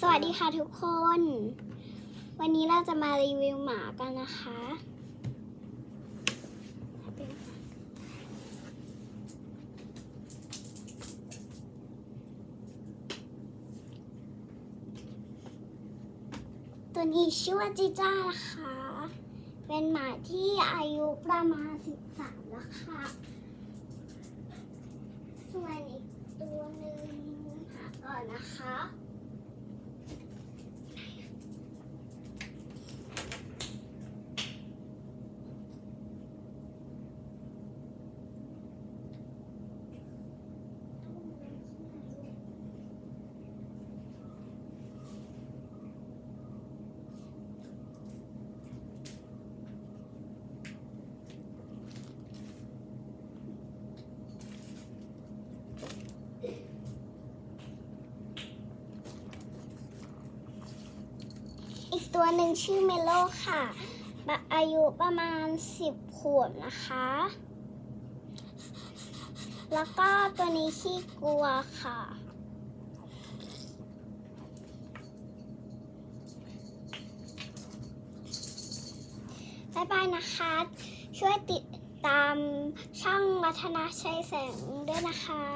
สวัสดีค่ะทุกคน วันนี้เราจะมารีวิวหมากันนะคะ ตัวนี้ชื่อว่าจิจ้านะคะ เป็นหมาที่อายุประมาณ 13 แล้วค่ะ ส่วนอีกตัวหนึ่งหาก่อนนะคะ อีกตัวหนึ่งชื่อเมโลค่ะบะอายุประมาณ 10 ขวบนะคะ แล้วก็ตัวนี้ขี้กลัวค่ะ บ๊ายบายนะคะ ช่วยติดตามช่องวัฒนาชัยแสงด้วยนะคะ